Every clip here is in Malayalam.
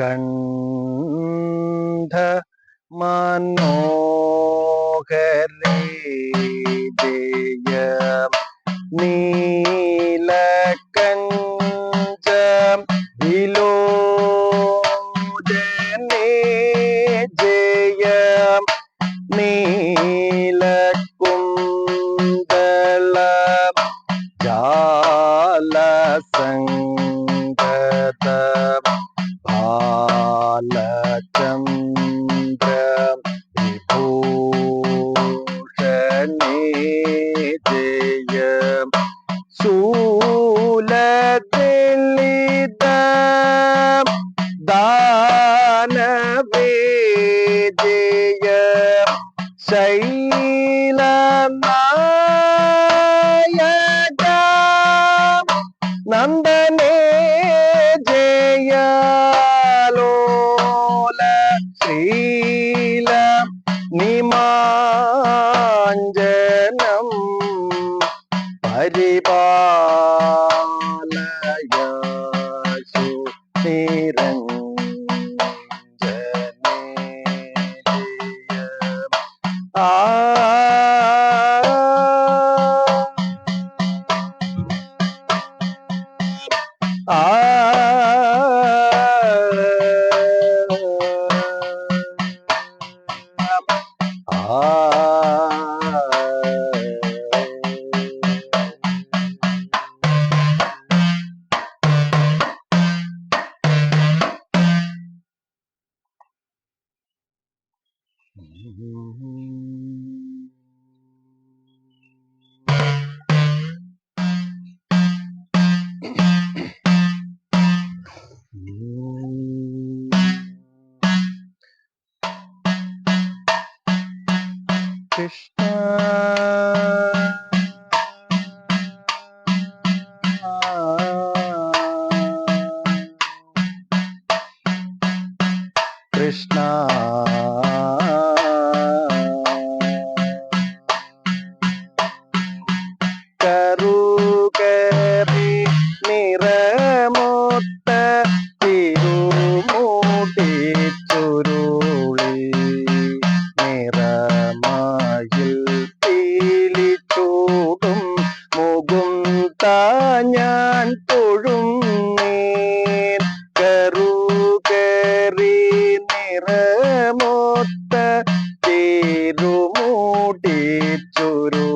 கண் ne te. questão. মৃত্যুর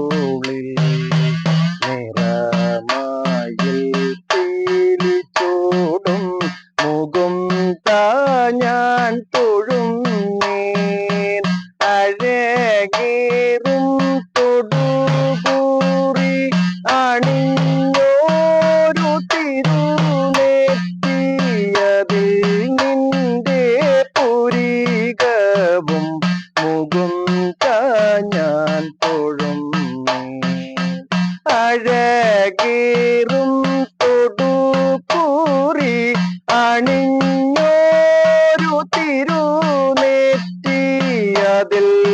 dil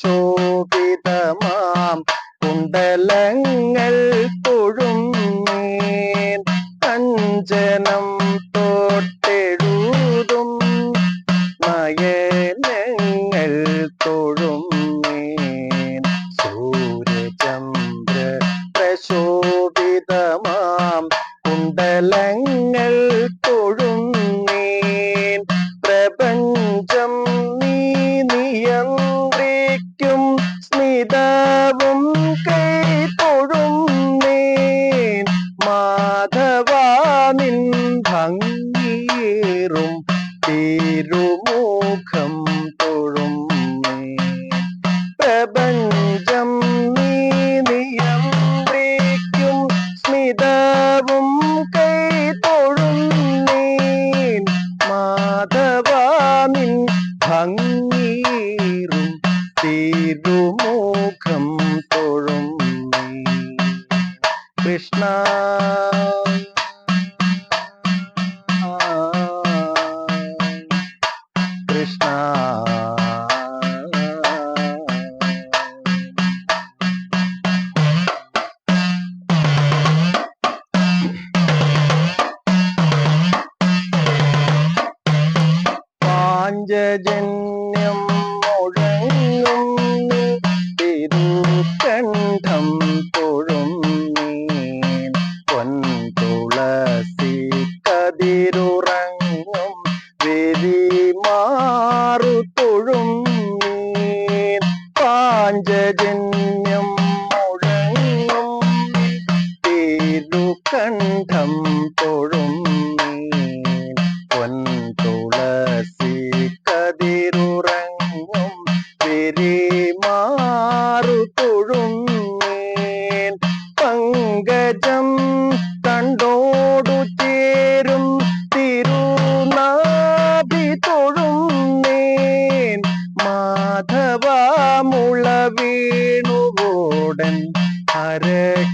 ശോഭിതമാം. കുണ്ടലങ്ങൾ പാഞ്ചജന്യം മുഴങ്ങും തിരുകണ്ഠം കണ്ഠം തൊഴും പൊൻതുളസി കതിരുറങ്ങും പെരിമാറു തൊഴും പങ്കജം കണ്ടോടു ചേരും തിരുനാഭി തൊഴും മാധവ മുള വീണുകൂടൻ ഹരക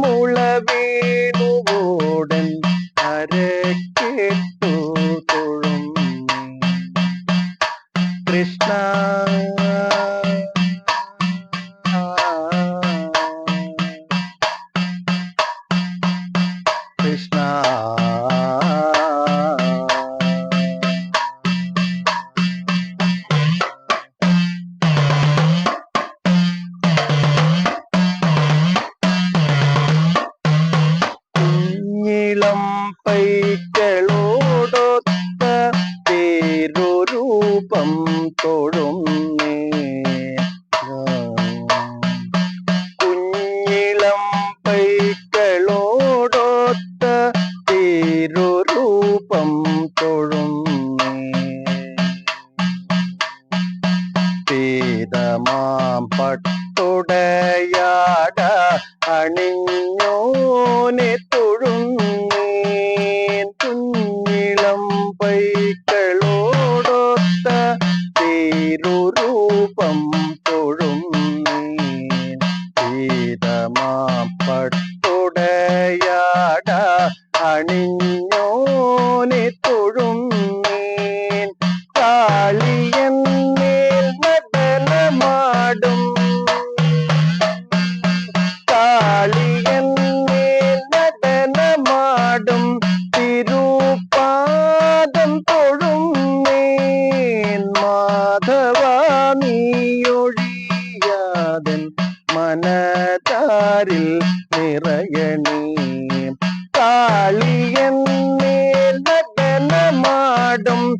മുളവേണുവോടൻ അരക്കേ dum